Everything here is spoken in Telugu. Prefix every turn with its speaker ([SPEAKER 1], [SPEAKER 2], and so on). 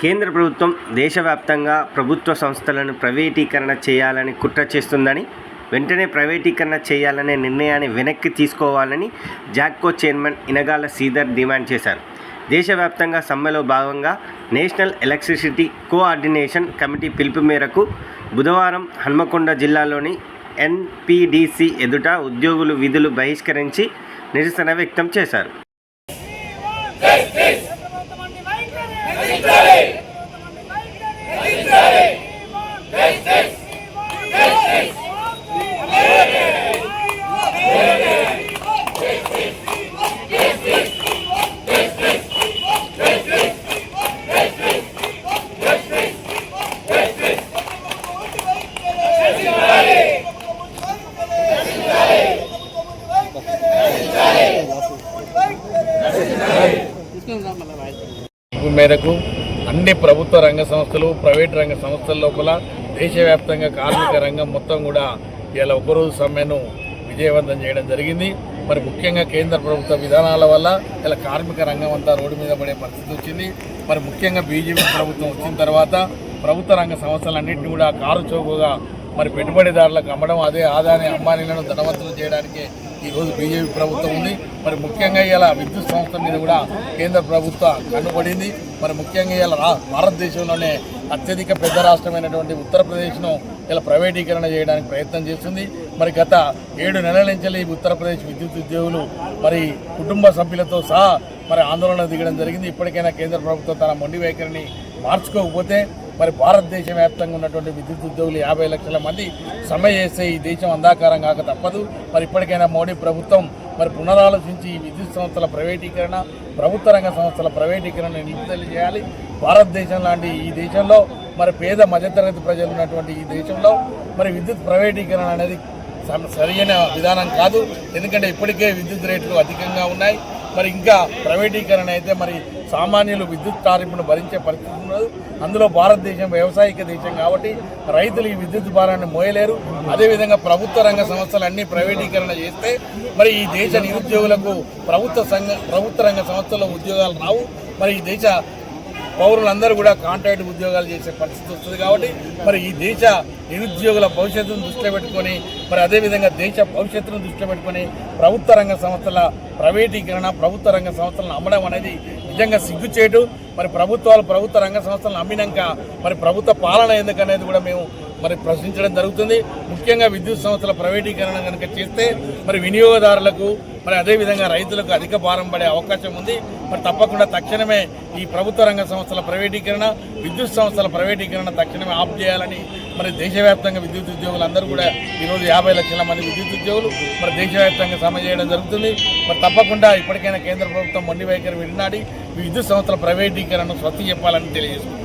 [SPEAKER 1] కేంద్ర ప్రభుత్వం దేశవ్యాప్తంగా ప్రభుత్వ సంస్థలను ప్రైవేటీకరణ చేయాలని కుట్ర చేస్తుందని వెంటనే ప్రైవేటీకరణ చేయాలనే నిర్ణయాన్ని వెనక్కి తీసుకోవాలని జాక్కో చైర్మన్ ఇనగాల శ్రీధర్ డిమాండ్ చేశారు. దేశవ్యాప్తంగా సమ్మెలో భాగంగా నేషనల్ ఎలక్ట్రిసిటీ కోఆర్డినేషన్ కమిటీ పిలుపు మేరకు బుధవారం హన్మకొండ జిల్లాలోని ఎన్పిడిసి ఎదుట ఉద్యోగులు విధులు బహిష్కరించి నిరసన వ్యక్తం చేశారు
[SPEAKER 2] చంద్రబాబు వైఖరి వైఖరి
[SPEAKER 3] పిలుపు మేరకు అన్ని ప్రభుత్వ రంగ సంస్థలు ప్రైవేట్ రంగ సంస్థల లోపల దేశవ్యాప్తంగా కార్మిక రంగం మొత్తం కూడా ఇలా ఒకరోజు సమ్మెను విజయవంతం చేయడం జరిగింది. మరి ముఖ్యంగా కేంద్ర ప్రభుత్వ విధానాల వల్ల ఇలా కార్మిక రంగం అంతా రోడ్డు మీద పడే పరిస్థితి వచ్చింది. మరి ముఖ్యంగా బీజేపీ ప్రభుత్వం వచ్చిన తర్వాత ప్రభుత్వ రంగ సంస్థలన్నింటినీ కూడా కారు చౌకగా మరి పెట్టుబడిదారులకు అమ్మడం అదే ఆదాయ అంబానీలను ధనవంతులు చేయడానికి ఈ రోజు బీజేపీ ప్రభుత్వం ఉంది. మరి ముఖ్యంగా ఇలా విద్యుత్ సంస్థ మీద కూడా కేంద్ర ప్రభుత్వం కన్నుపడింది. మరి ముఖ్యంగా ఇలా భారతదేశంలోనే అత్యధిక పెద్ద రాష్ట్రమైనటువంటి ఉత్తరప్రదేశ్ను ఇలా ప్రైవేటీకరణ చేయడానికి ప్రయత్నం చేస్తుంది. మరి గత ఏడు నెలల నుంచి ఈ ఉత్తరప్రదేశ్ విద్యుత్ ఉద్యోగులు మరి కుటుంబ సభ్యులతో సహా మరి ఆందోళన దిగడం జరిగింది. ఇప్పటికైనా కేంద్ర ప్రభుత్వం తన మొండి వైఖరిని మార్చుకోకపోతే మరి భారతదేశ వ్యాప్తంగా ఉన్నటువంటి విద్యుత్ ఉద్యోగులు యాభై లక్షల మంది సమ్మె చేస్తే ఈ దేశం అంధాకారం కాక తప్పదు. మరి ఇప్పటికైనా మోడీ ప్రభుత్వం మరి పునరాలోచించి ఈ విద్యుత్ సంస్థల ప్రైవేటీకరణ ప్రభుత్వ రంగ సంస్థల ప్రైవేటీకరణ నిలుపుదల చేయాలి. భారతదేశం లాంటి ఈ దేశంలో మరి పేద మధ్యతరగతి ప్రజలు ఉన్నటువంటి ఈ దేశంలో మరి విద్యుత్ ప్రైవేటీకరణ అనేది సరైన విధానం కాదు. ఎందుకంటే ఇప్పటికే విద్యుత్ రేట్లు అధికంగా ఉన్నాయి. మరి ఇంకా ప్రైవేటీకరణ అయితే మరి సామాన్యులు విద్యుత్ టారిఫ్ను భరించే పరిస్థితి ఉండదు అందులో భారతదేశం వ్యవసాయక దేశం కాబట్టి రైతులు ఈ విద్యుత్ భారాన్ని మోయలేరు. అదేవిధంగా ప్రభుత్వ రంగ సంస్థలు అన్నీ ప్రైవేటీకరణ చేస్తే మరి ఈ దేశ నిరుద్యోగులకు ప్రభుత్వ సంఘ ప్రభుత్వ రంగ సంస్థల్లో ఉద్యోగాలు రావు. మరి ఈ దేశ పౌరులందరూ కూడా కాంట్రాక్ట్ ఉద్యోగాలు చేసే పరిస్థితి వస్తుంది కాబట్టి మరి ఈ దేశ నిరుద్యోగుల భవిష్యత్తును దృష్టిలో పెట్టుకొని మరి అదేవిధంగా దేశ భవిష్యత్తును దృష్టిలో పెట్టుకొని ప్రభుత్వ రంగ సంస్థల ప్రైవేటీకరణ ప్రభుత్వ రంగ సంస్థలను అమ్మడం అనేది నిజంగా సిగ్గుచేటు మరి ప్రభుత్వాలు ప్రభుత్వ రంగ సంస్థలను అమ్మినాక మరి ప్రభుత్వ పాలన ఎందుకనేది కూడా మేము మరి ప్రశ్నించడం జరుగుతుంది. ముఖ్యంగా విద్యుత్ సంస్థల ప్రైవేటీకరణ కనుక చేస్తే మరి వినియోగదారులకు మరి అదేవిధంగా రైతులకు అధిక భారం పడే అవకాశం ఉంది. మరి తప్పకుండా తక్షణమే ఈ ప్రభుత్వ రంగ సంస్థల ప్రైవేటీకరణ విద్యుత్ సంస్థల ప్రైవేటీకరణ తక్షణమే ఆఫ్ చేయాలని మరి దేశవ్యాప్తంగా విద్యుత్ ఉద్యోగులు కూడా ఈరోజు యాభై లక్షల మంది విద్యుత్ ఉద్యోగులు మరి దేశవ్యాప్తంగా సమ చేయడం జరుగుతుంది. మరి తప్పకుండా ఇప్పటికైనా కేంద్ర ప్రభుత్వం మొండి వైఖరి విడినాడి విద్యుత్ సంస్థల ప్రైవేటీకరణను స్వస్తి చెప్పాలని తెలియజేస్తుంది